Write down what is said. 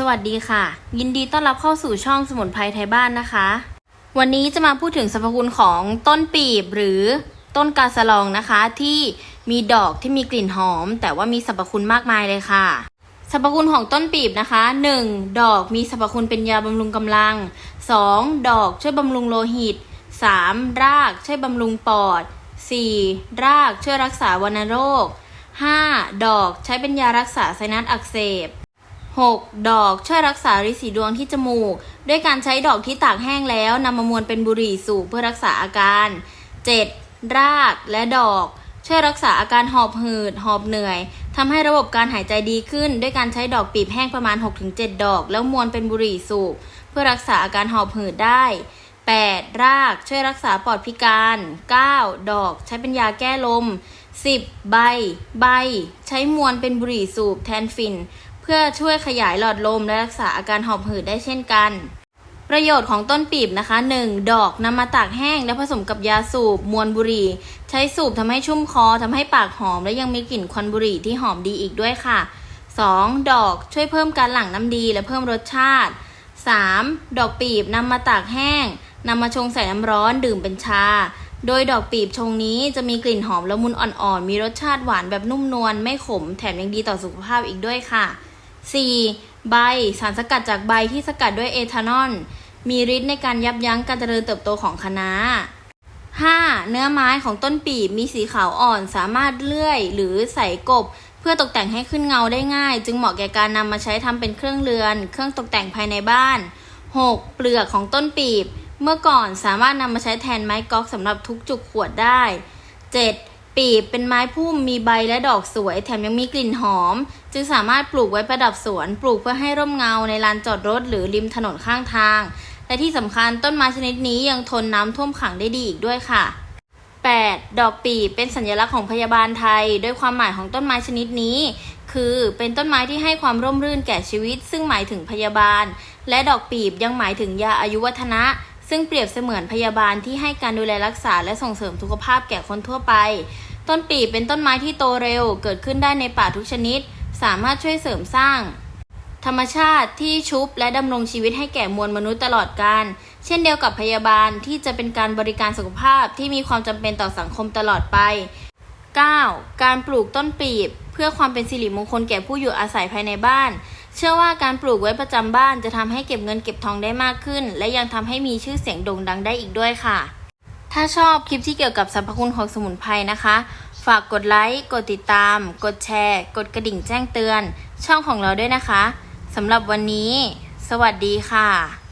สวัสดีค่ะ ยินดีต้อนรับเข้าสู่ช่องสมุนไพรไทยบ้านนะคะ วันนี้จะมาพูดถึงสรรพคุณของต้นปีบหรือต้นกาสลองนะคะ ที่มีดอกที่มีกลิ่นหอม แต่ว่ามีสรรพคุณมากมายเลยค่ะสรรพคุณของต้นปีบนะคะ 1. ดอกมีสรรพคุณเป็นยาบำรุงกำลัง 2. ดอกช่วยบำรุงโลหิต 3. รากช่วยบำรุงปอด 4. รากช่วยรักษาวัณโรค 5. ดอกใช้เป็นยารักษาไซนัสอักเสบ 6. ดอกช่วยรักษาริสีดวงที่จมูก ด้วยการใช้ดอกที่ตากแห้งแล้วนำมามวนเป็นบุหรี่สูบเพื่อรักษาอาการ 7. รากและดอก ช่วยรักษาอาการหอบหืด หอบเหนื่อยทำให้ระบบการหายใจดีขึ้น ด้วยการใช้ดอกปีบแห้งประมาณ 6-7 ดอก แล้วมวนเป็นบุหรี่สูบเพื่อรักษาอาการหอบหืดได้ 8. รากช่วยรักษาปอดพิการ 9. ดอก ใช้เป็นยาแก้ลม 10. ใบ ใบ ใช้มวนเป็นบุหรี่สูบแทนฝิ่น พื่อช่วยขยายหลอดลมและรักษาอาการหอบหืดได้เช่นกัน ประโยชน์ของต้นปีบนะคะ 1. ดอกนำมาตากแห้งและผสมกับยาสูบ มวนบุหรี่ ใช้สูบทำให้ชุ่มคอทำให้ปากหอม และยังมีกลิ่นควันบุหรี่ที่หอมดีอีกด้วยค่ะ 2. ดอกช่วยเพิ่มการหลั่งน้ำดีและเพิ่มรสชาติ 3. ดอกปีบนำมาตากแห้งนำมาชงใส่น้ำร้อนดื่มเป็นชา โดยดอกปีบชงนี้จะมีกลิ่นหอมละมุนอ่อนๆ มีรสชาติหวานแบบนุ่มนวลไม่ขม แถมยังดีต่อสุขภาพอีกด้วยค่ะ 4. ใบ สารสกัดจากใบที่สกัดด้วยเอทานอล มีฤทธิ์ในการยับยั้งการเจริญเติบโตของคะน้า 5. เนื้อไม้ของต้นปีบมีสีขาวอ่อนสามารถเลื่อยหรือใส่กบ เพื่อตกแต่งให้ขึ้นเงาได้ง่าย จึงเหมาะแก่การนำมาใช้ทำเป็นเครื่องเรือน เครื่องตกแต่งภายในบ้าน 6. เปลือกของต้นปีบ เมื่อก่อนสามารถนำมาใช้แทนไม้ก๊อกสำหรับทุกจุกขวดได้ 7. ปีบเป็นไม้พุ่มมีใบและดอกสวย แถมยังมีกลิ่นหอม จึงสามารถปลูกไว้ประดับสวน ปลูกเพื่อให้ร่มเงาในลานจอดรถหรือริมถนนข้างทาง และที่สำคัญต้นไม้ชนิดนี้ยังทนน้ำท่วมขังได้ดีอีกด้วยค่ะ 8. ดอกปีบเป็นสัญลักษณ์ของพยาบาลไทย โดยความหมายของต้นไม้ชนิดนี้ คือเป็นต้นไม้ที่ให้ความร่มรื่นแก่ชีวิต ซึ่งหมายถึงพยาบาล และดอกปีบยังหมายถึงยาอายุวัฒนะ ซึ่งเปรียบเสมือนพยาบาลที่ให้การดูแลรักษาและส่งเสริมสุขภาพแก่คนทั่วไป ต้นปีเป็นต้นไม้ที่โตเร็ว เกิดขึ้นได้ในป่าทุกชนิด สามารถช่วยเสริมสร้าง ธรรมชาติที่ชุบและดำรงชีวิตให้แก่มวลมนุษย์ตลอดกาลเช่นเดียวกับพยาบาลที่จะเป็นการบริการสุขภาพที่มีความจำเป็นต่อสังคมตลอดไป 9. การปลูกต้นปีบ เพื่อความเป็นสิริมงคลแก่ผู้อยู่อาศัยภายในบ้าน เชื่อว่าการปลูกไว้ประจำบ้านจะทำให้เก็บเงินเก็บทองได้มากขึ้น และยังทำให้มีชื่อเสียงโด่งดังได้อีกด้วยค่ะ ถ้าชอบคลิปที่เกี่ยวกับสรรพคุณของสมุนไพรนะคะ ฝากกดไลค์กดติดตาม กดแชร์ กดกระดิ่งแจ้งเตือน ช่องของเราด้วยนะคะสำหรับวันนี้ สวัสดีค่ะ